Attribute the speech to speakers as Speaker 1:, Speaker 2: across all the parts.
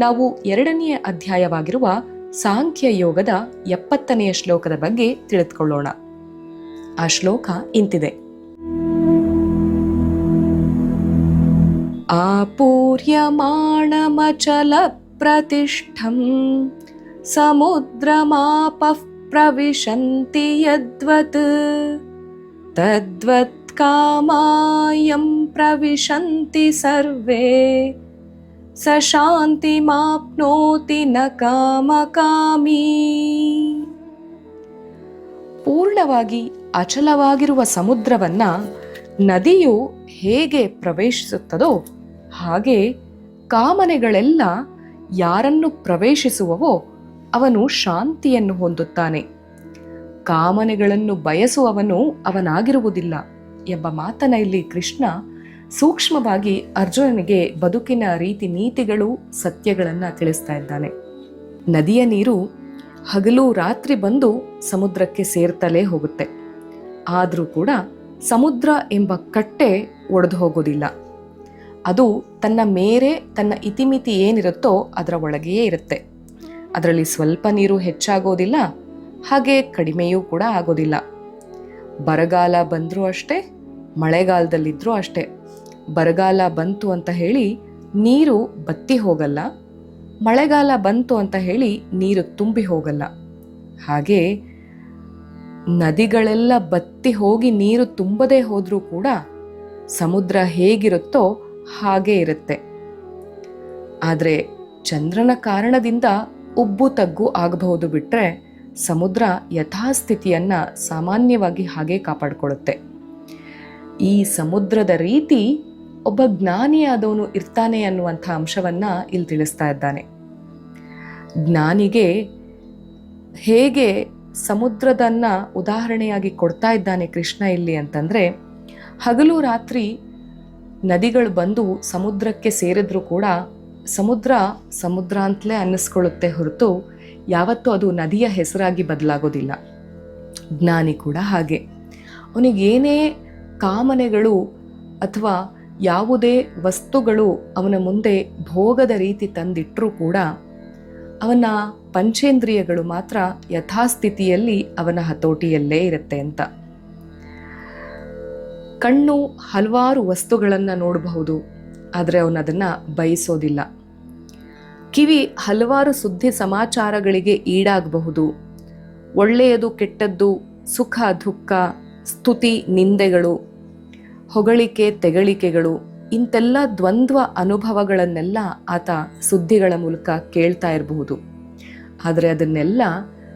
Speaker 1: ನಾವು ಎರಡನೆಯ ಅಧ್ಯಾಯವಾಗಿರುವ ಸಾಂಖ್ಯ ಯೋಗದ ಎಪ್ಪತ್ತನೆಯ ಶ್ಲೋಕದ ಬಗ್ಗೆ ತಿಳಿದುಕೊಳ್ಳೋಣ. ಆ ಶ್ಲೋಕ ಇಂತಿದೆ. ಆಪೂರ್ಯಮಾಣಮಚಲ ಪ್ರತಿಷ್ಠಂ ಸಮುದ್ರಮಾಪ ಪ್ರವಿಶಂತಿ ಯದ್ವತ್ ತದ್ವತ್ ಕಾಮಾಯಂ ಪ್ರವಿಶಂತಿ ಸರ್ವೇ स ಶಾಂತಿಮಾಪ್ನೋತಿ ನ ಕಾಮಕಾಮಿ ಪೂರ್ಣವಾಗಿ ಅಚಲವಾಗಿರುವ ಸಮುದ್ರವನ್ನು ನದಿಯು ಹೇಗೆ ಪ್ರವೇಶಿಸುತ್ತದೋ ಹಾಗೆ ಕಾಮನೆಗಳೆಲ್ಲ ಯಾರನ್ನು ಪ್ರವೇಶಿಸುವವೋ ಅವನು ಶಾಂತಿಯನ್ನು ಹೊಂದುತ್ತಾನೆ. ಕಾಮನೆಗಳನ್ನು ಬಯಸುವವನು ಅವನಾಗಿರುವುದಿಲ್ಲ ಎಂಬ ಮಾತನ್ನ ಇಲ್ಲಿ ಕೃಷ್ಣ ಸೂಕ್ಷ್ಮವಾಗಿ ಅರ್ಜುನನಿಗೆ ಬದುಕಿನ ರೀತಿ ನೀತಿಗಳು, ಸತ್ಯಗಳನ್ನು ತಿಳಿಸ್ತಾ ಇದ್ದಾನೆ. ನದಿಯ ನೀರು ಹಗಲು ರಾತ್ರಿ ಬಂದು ಸಮುದ್ರಕ್ಕೆ ಸೇರ್ತಲೇ ಹೋಗುತ್ತೆ. ಆದರೂ ಕೂಡ ಸಮುದ್ರ ಎಂಬ ಕಟ್ಟೆ ಒಡೆದು ಹೋಗೋದಿಲ್ಲ. ಅದು ತನ್ನ ಮೇರೆ, ತನ್ನ ಇತಿಮಿತಿ ಏನಿರುತ್ತೋ ಅದರ ಒಳಗೆಯೇ ಇರುತ್ತೆ. ಅದರಲ್ಲಿ ಸ್ವಲ್ಪ ನೀರು ಹೆಚ್ಚಾಗೋದಿಲ್ಲ, ಹಾಗೆ ಕಡಿಮೆಯೂ ಕೂಡ ಆಗೋದಿಲ್ಲ. ಬರಗಾಲ ಬಂದರೂ ಅಷ್ಟೇ ಮಳೆಗಾಲದಲ್ಲಿದ್ದರೂ ಅಷ್ಟೇ. ಬರಗಾಲ ಬಂತು ಅಂತ ಹೇಳಿ ನೀರು ಬತ್ತಿ ಹೋಗಲ್ಲ, ಮಳೆಗಾಲ ಬಂತು ಅಂತ ಹೇಳಿ ನೀರು ತುಂಬಿ ಹೋಗಲ್ಲ. ಹಾಗೆ ನದಿಗಳೆಲ್ಲ ಬತ್ತಿ ಹೋಗಿ ನೀರು ತುಂಬದೇ ಹೋದರೂ ಕೂಡ ಸಮುದ್ರ ಹೇಗಿರುತ್ತೋ ಹಾಗೆ ಇರುತ್ತೆ. ಆದರೆ ಚಂದ್ರನ ಕಾರಣದಿಂದ ಉಬ್ಬು ತಗ್ಗು ಆಗಬಹುದು ಬಿಟ್ಟರೆ ಸಮುದ್ರ ಯಥಾಸ್ಥಿತಿಯನ್ನ ಸಾಮಾನ್ಯವಾಗಿ ಹಾಗೆ ಕಾಪಾಡಿಕೊಳ್ಳುತ್ತೆ. ಈ ಸಮುದ್ರದ ರೀತಿ ಒಬ್ಬ ಜ್ಞಾನಿಯಾದವನು ಇರ್ತಾನೆ ಅನ್ನುವಂಥ ಅಂಶವನ್ನು ಇಲ್ಲಿ ತಿಳಿಸ್ತಾ ಇದ್ದಾನೆ. ಜ್ಞಾನಿಗೆ ಹೇಗೆ ಸಮುದ್ರದನ್ನು ಉದಾಹರಣೆಯಾಗಿ ಕೊಡ್ತಾ ಇದ್ದಾನೆ ಕೃಷ್ಣ ಇಲ್ಲಿ ಅಂತಂದರೆ, ಹಗಲು ರಾತ್ರಿ ನದಿಗಳು ಬಂದು ಸಮುದ್ರಕ್ಕೆ ಸೇರಿದ್ರೂ ಕೂಡ ಸಮುದ್ರ ಸಮುದ್ರ ಅಂತಲೇ ಅನ್ನಿಸ್ಕೊಳ್ಳುತ್ತೆ ಹೊರತು ಯಾವತ್ತೂ ಅದು ನದಿಯ ಹೆಸರಾಗಿ ಬದಲಾಗೋದಿಲ್ಲ. ಜ್ಞಾನಿ ಕೂಡ ಹಾಗೆ. ಅವನಿಗೇನೇ ಕಾಮನೆಗಳು ಅಥವಾ ಯಾವುದೇ ವಸ್ತುಗಳು ಅವನ ಮುಂದೆ ಭೋಗದ ರೀತಿ ತಂದಿಟ್ಟರೂ ಕೂಡ ಅವನ ಪಂಚೇಂದ್ರಿಯಗಳು ಮಾತ್ರ ಯಥಾಸ್ಥಿತಿಯಲ್ಲಿ ಅವನ ಹತೋಟಿಯಲ್ಲೇ ಇರುತ್ತೆ ಅಂತ. ಕಣ್ಣು ಹಲವಾರು ವಸ್ತುಗಳನ್ನು ನೋಡಬಹುದು, ಆದರೆ ಅವನದನ್ನು ಬಯಸೋದಿಲ್ಲ. ಕಿವಿ ಹಲವಾರು ಸುದ್ದಿ ಸಮಾಚಾರಗಳಿಗೆ ಈಡಾಗಬಹುದು. ಒಳ್ಳೆಯದು ಕೆಟ್ಟದ್ದು, ಸುಖ ದುಃಖ, ಸ್ತುತಿ, ನಿಂದೆಗಳು ಹೊಗಳಿಕೆ, ತೆಗಳಿಕೆಗಳು ಇಂತೆಲ್ಲ ದ್ವಂದ್ವ ಅನುಭವಗಳನ್ನೆಲ್ಲ ಆತ ಸುದ್ದಿಗಳ ಮೂಲಕ ಕೇಳ್ತಾ ಇರಬಹುದು. ಆದರೆ ಅದನ್ನೆಲ್ಲ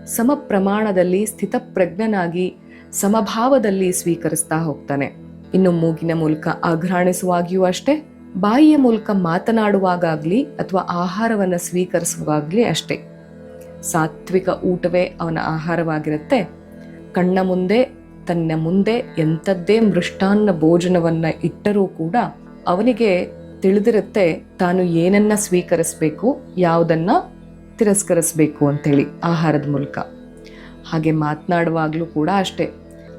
Speaker 1: ಸಮ ಪ್ರಮಾಣದಲ್ಲಿ ಸ್ಥಿತಪ್ರಜ್ಞನಾಗಿ ಸಮಭಾವದಲ್ಲಿ ಸ್ವೀಕರಿಸ್ತಾ ಹೋಗ್ತಾನೆ. ಇನ್ನು ಮೂಗಿನ ಮೂಲಕ ಆಘ್ರಾಣಿಸುವಾಗಿಯೂ ಅಷ್ಟೇ, ಬಾಯಿಯ ಮೂಲಕ ಮಾತನಾಡುವಾಗಲಿ ಅಥವಾ ಆಹಾರವನ್ನು ಸ್ವೀಕರಿಸುವಾಗಲಿ ಅಷ್ಟೇ. ಸಾತ್ವಿಕ ಊಟವೇ ಅವನ ಆಹಾರವಾಗಿರುತ್ತೆ. ಕಣ್ಣ ಮುಂದೆ ತನ್ನ ಮುಂದೆ ಎಂಥದ್ದೇ ಮೃಷ್ಟಾನ್ನ ಭೋಜನವನ್ನ ಇಟ್ಟರೂ ಕೂಡ ಅವನಿಗೆ ತಿಳಿದಿರುತ್ತೆ ತಾನು ಏನನ್ನ ಸ್ವೀಕರಿಸಬೇಕು, ಯಾವುದನ್ನ ತಿರಸ್ಕರಿಸಬೇಕು ಅಂತೇಳಿ ಆಹಾರದ ಮೂಲಕ. ಹಾಗೆ ಮಾತನಾಡುವಾಗಲೂ ಕೂಡ ಅಷ್ಟೇ.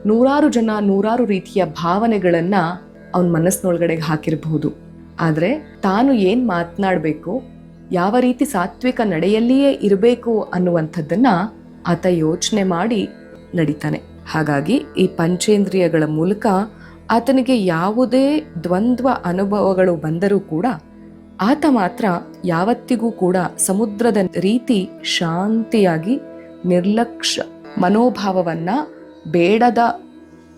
Speaker 1: ನೂರಾರು ಜನ ನೂರಾರು ರೀತಿಯ ಭಾವನೆಗಳನ್ನು ಅವನ ಮನಸ್ಸಿನೊಳಗಡೆ ಹಾಕಿರಬಹುದು. ಆದರೆ ತಾನು ಏನು ಮಾತನಾಡಬೇಕು, ಯಾವ ರೀತಿ ಸಾತ್ವಿಕ ನಡೆಯಲ್ಲಿಯೇ ಇರಬೇಕು ಅನ್ನುವಂಥದ್ದನ್ನು ಆತ ಯೋಚನೆ ಮಾಡಿ ನಡೀತಾನೆ. ಹಾಗಾಗಿ ಈ ಪಂಚೇಂದ್ರಿಯಗಳ ಮೂಲಕ ಆತನಿಗೆ ಯಾವುದೇ ದ್ವಂದ್ವ ಅನುಭವಗಳು ಬಂದರೂ ಕೂಡ ಆತ ಮಾತ್ರ ಯಾವತ್ತಿಗೂ ಕೂಡ ಸಮುದ್ರದ ರೀತಿ ಶಾಂತಿಯಾಗಿ ನಿರ್ಲಕ್ಷ್ಯ ಮನೋಭಾವವನ್ನು ಬೇಡದ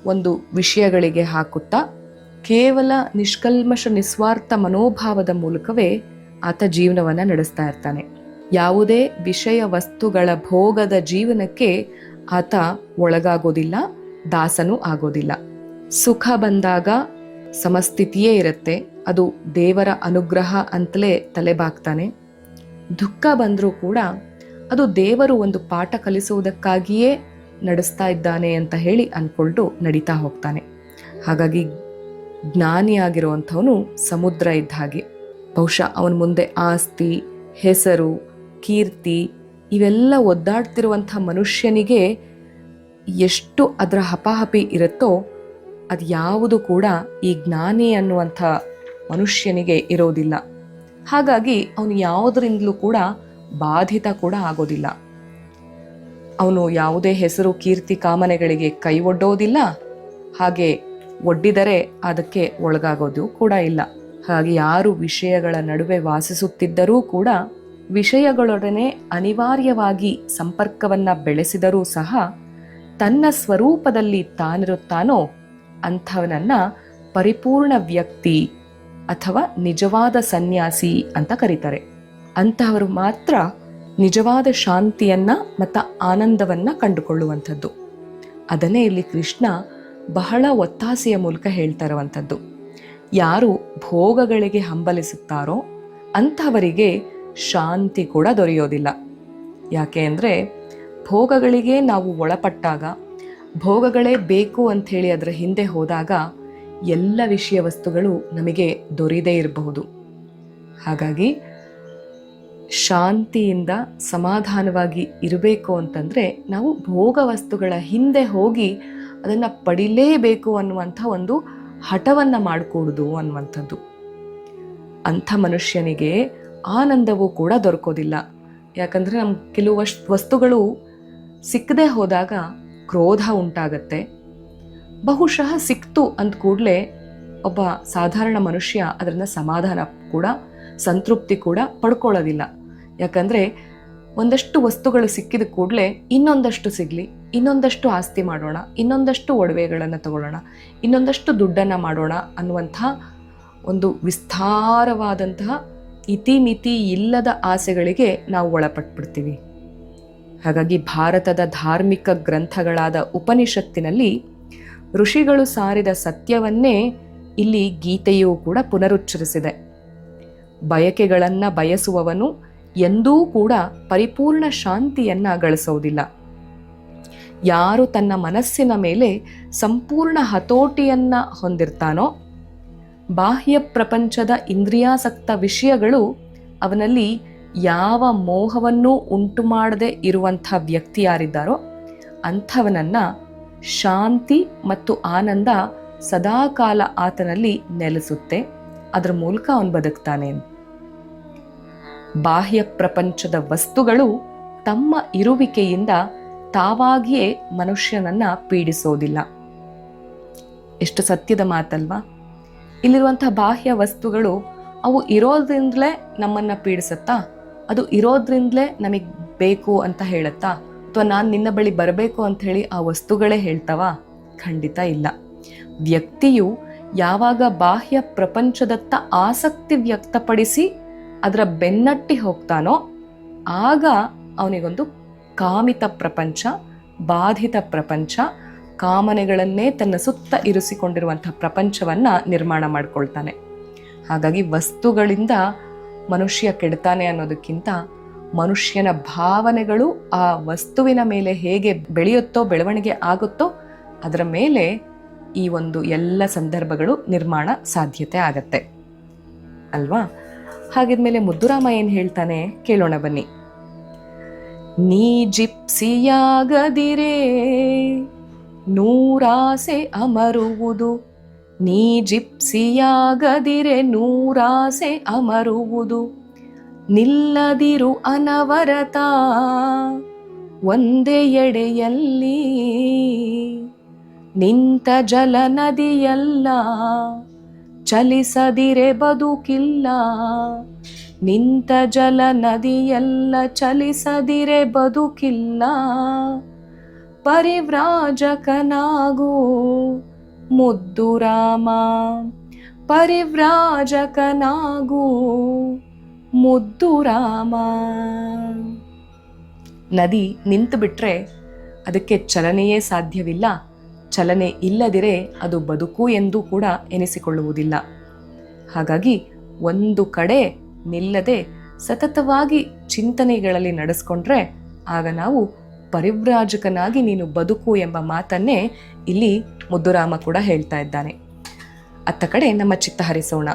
Speaker 1: ಒಂದು ವಿಷಯಗಳಿಗೆ ಹಾಕುತ್ತಾ ಕೇವಲ ನಿಷ್ಕಲ್ಮಶ ನಿಸ್ವಾರ್ಥ ಮನೋಭಾವದ ಮೂಲಕವೇ ಆತ ಜೀವನವನ್ನು ನಡೆಸ್ತಾ ಇರ್ತಾನೆ. ಯಾವುದೇ ವಿಷಯ ವಸ್ತುಗಳ ಭೋಗದ ಜೀವನಕ್ಕೆ ಆತ ಒಳಗಾಗೋದಿಲ್ಲ, ದಾಸನೂ ಆಗೋದಿಲ್ಲ. ಸುಖ ಬಂದಾಗ ಸಮಸ್ಥಿತಿಯೇ ಇರುತ್ತೆ, ಅದು ದೇವರ ಅನುಗ್ರಹ ಅಂತಲೇ ತಲೆಬಾಗ್ತಾನೆ. ದುಃಖ ಬಂದರೂ ಕೂಡ ಅದು ದೇವರು ಒಂದು ಪಾಠ ಕಲಿಸುವುದಕ್ಕಾಗಿಯೇ ನಡೆಸ್ತಾ ಇದ್ದಾನೆ ಅಂತ ಹೇಳಿ ಅಂದ್ಕೊಂಡು ನಡೀತಾ ಹೋಗ್ತಾನೆ. ಹಾಗಾಗಿ ಜ್ಞಾನಿಯಾಗಿರುವಂಥವನು ಸಮುದ್ರ ಇದ್ದ ಹಾಗೆ. ಬಹುಶಃ ಅವನ ಮುಂದೆ ಆಸ್ತಿ, ಹೆಸರು, ಕೀರ್ತಿ ಇವೆಲ್ಲ ಒದ್ದಾಡ್ತಿರುವಂಥ ಮನುಷ್ಯನಿಗೆ ಎಷ್ಟು ಅದರ ಹಪಾಹಪಿ ಇರುತ್ತೋ ಅದು ಯಾವುದು ಕೂಡ ಈ ಜ್ಞಾನಿ ಅನ್ನುವಂಥ ಮನುಷ್ಯನಿಗೆ ಇರೋದಿಲ್ಲ. ಹಾಗಾಗಿ ಅವನು ಯಾವುದರಿಂದಲೂ ಕೂಡ ಬಾಧಿತ ಕೂಡ ಆಗೋದಿಲ್ಲ. ಅವನು ಯಾವುದೇ ಹೆಸರು, ಕೀರ್ತಿ, ಕಾಮನೆಗಳಿಗೆ ಕೈ ಒಡ್ಡೋದಿಲ್ಲ. ಹಾಗೆ ಒಡ್ಡಿದರೆ ಅದಕ್ಕೆ ಒಳಗಾಗೋದು ಕೂಡ ಇಲ್ಲ. ಹಾಗೆ ಯಾರು ವಿಷಯಗಳ ನಡುವೆ ವಾಸಿಸುತ್ತಿದ್ದರೂ ಕೂಡ ವಿಷಯಗಳೊಡನೆ ಅನಿವಾರ್ಯವಾಗಿ ಸಂಪರ್ಕವನ್ನು ಬೆಳೆಸಿದರೂ ಸಹ ತನ್ನ ಸ್ವರೂಪದಲ್ಲಿ ತಾನಿರುತ್ತಾನೋ ಅಂಥವನನ್ನು ಪರಿಪೂರ್ಣ ವ್ಯಕ್ತಿ ಅಥವಾ ನಿಜವಾದ ಸನ್ಯಾಸಿ ಅಂತ ಕರೀತಾರೆ. ಅಂತಹವರು ಮಾತ್ರ ನಿಜವಾದ ಶಾಂತಿಯನ್ನ ಮತ್ತು ಆನಂದವನ್ನ ಕಂಡುಕೊಳ್ಳುವಂಥದ್ದು. ಅದನ್ನೇ ಇಲ್ಲಿ ಕೃಷ್ಣ ಬಹಳ ಒತ್ತಾಸೆಯ ಮೂಲಕ ಹೇಳ್ತಾ ಯಾರು ಭೋಗಗಳಿಗೆ ಹಂಬಲಿಸುತ್ತಾರೋ ಅಂಥವರಿಗೆ ಶಾಂತಿ ಕೂಡ ದೊರೆಯೋದಿಲ್ಲ. ಯಾಕೆ ಅಂದರೆ ಭೋಗಗಳಿಗೆ ನಾವು ಒಳಪಟ್ಟಾಗ, ಭೋಗಗಳೇ ಬೇಕು ಅಂಥೇಳಿ ಅದರ ಹಿಂದೆ ಹೋದಾಗ ಎಲ್ಲ ವಿಷಯ ವಸ್ತುಗಳು ನಮಗೆ ದೊರೆಯದೇ ಇರಬಹುದು. ಹಾಗಾಗಿ ಶಾಂತಿಯಿಂದ ಸಮಾಧಾನವಾಗಿ ಇರಬೇಕು ಅಂತಂದರೆ ನಾವು ಭೋಗ ವಸ್ತುಗಳ ಹಿಂದೆ ಹೋಗಿ ಅದನ್ನು ಪಡಿಲೇಬೇಕು ಅನ್ನುವಂಥ ಒಂದು ಹಠವನ್ನು ಮಾಡಿಕೊಡುದು ಅನ್ನುವಂಥದ್ದು. ಅಂಥ ಮನುಷ್ಯನಿಗೆ ಆನಂದವೂ ಕೂಡ ದೊರಕೋದಿಲ್ಲ. ಯಾಕಂದರೆ ನಮ್ಮ ಕೆಲವು ವಸ್ತುಗಳು ಸಿಕ್ಕದೆ ಹೋದಾಗ ಕ್ರೋಧ ಉಂಟಾಗತ್ತೆ. ಬಹುಶಃ ಸಿಕ್ತು ಅಂದ ಕೂಡಲೇ ಒಬ್ಬ ಸಾಧಾರಣ ಮನುಷ್ಯ ಅದರಿಂದ ಸಮಾಧಾನ ಕೂಡ, ಸಂತೃಪ್ತಿ ಕೂಡ ಪಡ್ಕೊಳ್ಳೋದಿಲ್ಲ. ಯಾಕಂದರೆ ಒಂದಷ್ಟು ವಸ್ತುಗಳು ಸಿಕ್ಕಿದ ಕೂಡಲೇ ಇನ್ನೊಂದಷ್ಟು ಸಿಗಲಿ, ಇನ್ನೊಂದಷ್ಟು ಆಸ್ತಿ ಮಾಡೋಣ, ಇನ್ನೊಂದಷ್ಟು ಒಡವೆಗಳನ್ನು ತಗೊಳ್ಳೋಣ, ಇನ್ನೊಂದಷ್ಟು ದುಡ್ಡನ್ನು ಮಾಡೋಣ ಅನ್ನುವಂಥ ಒಂದು ವಿಸ್ತಾರವಾದಂತಹ ಇತಿಮಿತಿ ಇಲ್ಲದ ಆಸೆಗಳಿಗೆ ನಾವು ಒಳಪಟ್ಬಿಡ್ತೀವಿ. ಹಾಗಾಗಿ ಭಾರತದ ಧಾರ್ಮಿಕ ಗ್ರಂಥಗಳಾದ ಉಪನಿಷತ್ತಿನಲ್ಲಿ ಋಷಿಗಳು ಸಾರಿದ ಸತ್ಯವನ್ನೇ ಇಲ್ಲಿ ಗೀತೆಯೂ ಕೂಡ ಪುನರುಚ್ಚರಿಸಿದೆ. ಬಯಕೆಗಳನ್ನು ಬಯಸುವವನು ಎಂದೂ ಕೂಡ ಪರಿಪೂರ್ಣ ಶಾಂತಿಯನ್ನ ಗಳಿಸೋದಿಲ್ಲ. ಯಾರು ತನ್ನ ಮನಸ್ಸಿನ ಮೇಲೆ ಸಂಪೂರ್ಣ ಹತೋಟಿಯನ್ನು ಹೊಂದಿರ್ತಾನೋ ಬಾಹ್ಯ ಪ್ರಪಂಚದ ಇಂದ್ರಿಯಾಸಕ್ತ ವಿಷಯಗಳು ಅವನಲ್ಲಿ ಯಾವ ಮೋಹವನ್ನೂ ಉಂಟು ಮಾಡದೆ ಇರುವಂಥ ವ್ಯಕ್ತಿ ಯಾರಿದ್ದಾರೋ ಅಂಥವನನ್ನು ಶಾಂತಿ ಮತ್ತು ಆನಂದ ಸದಾಕಾಲ ಆತನಲ್ಲಿ ನೆಲೆಸುತ್ತೆ. ಅದರ ಮೂಲಕ ಅವನು ಬದುಕ್ತಾನೆ ಬಾಹ್ಯ ಪ್ರಪಂಚದ ವಸ್ತುಗಳು ತಮ್ಮ ಇರುವಿಕೆಯಿಂದ ತಾವಾಗಿಯೇ ಮನುಷ್ಯನನ್ನ ಪೀಡಿಸೋದಿಲ್ಲ. ಎಷ್ಟು ಸತ್ಯದ ಮಾತಲ್ವಾ? ಇಲ್ಲಿರುವಂತಹ ಬಾಹ್ಯ ವಸ್ತುಗಳು ಅವು ಇರೋದ್ರಿಂದಲೇ ನಮ್ಮನ್ನ ಪೀಡಿಸುತ್ತಾ? ಅದು ಇರೋದ್ರಿಂದಲೇ ನಮಗೆ ಬೇಕು ಅಂತ ಹೇಳುತ್ತಾ? ಅಥವಾ ನಾನು ನಿನ್ನ ಬಳಿ ಬರಬೇಕು ಅಂತ ಹೇಳಿ ಆ ವಸ್ತುಗಳೇ ಹೇಳ್ತಾವಾ? ಖಂಡಿತ ಇಲ್ಲ. ವ್ಯಕ್ತಿಯು ಯಾವಾಗ ಬಾಹ್ಯ ಪ್ರಪಂಚದತ್ತ ಆಸಕ್ತಿ ವ್ಯಕ್ತಪಡಿಸಿ ಅದರ ಬೆನ್ನಟ್ಟಿ ಹೋಗ್ತಾನೋ, ಆಗ ಅವನಿಗೊಂದು ಕಾಮಿತ ಪ್ರಪಂಚ, ಬಾಧಿತ ಪ್ರಪಂಚ ಕಾಮನೆಗಳನ್ನೇ ತನ್ನ ಸುತ್ತ ಇರಿಸಿಕೊಂಡಿರುವಂಥ ಪ್ರಪಂಚವನ್ನ ನಿರ್ಮಾಣ ಮಾಡ್ಕೊಳ್ತಾನೆ. ಹಾಗಾಗಿ ವಸ್ತುಗಳಿಂದ ಮನುಷ್ಯ ಕೆಡ್ತಾನೆ ಅನ್ನೋದಕ್ಕಿಂತ ಮನುಷ್ಯನ ಭಾವನೆಗಳು ಆ ವಸ್ತುವಿನ ಮೇಲೆ ಹೇಗೆ ಬೆಳೆಯುತ್ತೋ, ಬೆಳವಣಿಗೆ ಆಗುತ್ತೋ ಅದರ ಮೇಲೆ ಈ ಒಂದು ಎಲ್ಲ ಸಂದರ್ಭಗಳು ನಿರ್ಮಾಣ ಸಾಧ್ಯತೆ ಆಗತ್ತೆ. ಅಲ್ವಾ? ಹಾಗಿದ್ಮೇಲೆ ಮುದ್ದುರಾಮ ಏನು ಹೇಳ್ತಾನೆ? ಕೇಳೋಣ ಬನ್ನಿ. ನೀ ಜಿಪ್ಸಿಯಾಗದಿರೇ ನೂರಾಸೆ ಅಮರುವುದು. ನೀ ಜಿಪ್ಸಿಯಾಗದಿರೆ ನೂರಾಸೆ ಅಮರುವುದು. ನಿಲ್ಲದಿರು ಅನವರತ, ಒಂದೇ ಎಡೆಯಲ್ಲಿ. ನಿಂತ ಜಲ ನದಿಯಲ್ಲ, ಚಲಿಸದಿರೆ ಬದುಕಿಲ್ಲ. ನಿಂತ ಜಲ ನದಿಯಲ್ಲ, ಚಲಿಸದಿರೆ ಬದುಕಿಲ್ಲ. ಪರಿವ್ರಾಜಕನಾಗು. ಮುದ್ದು ರಾಮ, ಪರಿವ್ರಾಜಕನಾಗು. ಮುದ್ದು ರಾಮ. ನದಿ ನಿಂತು ಬಿಟ್ರೆ ಅದಕ್ಕೆ ಚಲನೆಯೇ ಸಾಧ್ಯವಿಲ್ಲ. ಚಲನೆ ಇಲ್ಲದಿರೆ ಅದು ಬದುಕು ಎಂದು ಕೂಡ ಎನಿಸಿಕೊಳ್ಳುವುದಿಲ್ಲ. ಹಾಗಾಗಿ ಒಂದು ಕಡೆ ನಿಲ್ಲದೆ ಸತತವಾಗಿ ಚಿಂತನೆಗಳಲ್ಲಿ ನಡೆಸ್ಕೊಂಡ್ರೆ ಆಗ ನಾವು ಪರಿವ್ರಾಜಕನಾಗಿ ನೀನು ಬದುಕು ಎಂಬ ಮಾತನ್ನೇ ಇಲ್ಲಿ ಮುದ್ದುರಾಮ ಕೂಡ ಹೇಳ್ತಾ ಇದ್ದಾನೆ. ಅತ್ತ ಕಡೆ ನಮ್ಮ ಚಿತ್ತ ಹರಿಸೋಣ.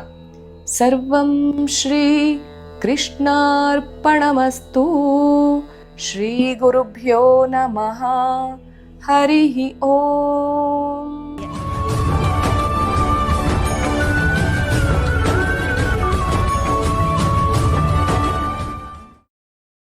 Speaker 1: ಸರ್ವಂ ಶ್ರೀ ಕೃಷ್ಣಾರ್ಪಣಮಸ್ತು. ಶ್ರೀ ಗುರುಭ್ಯೋ ನಮಃ. ಹರಿ ಓಂ.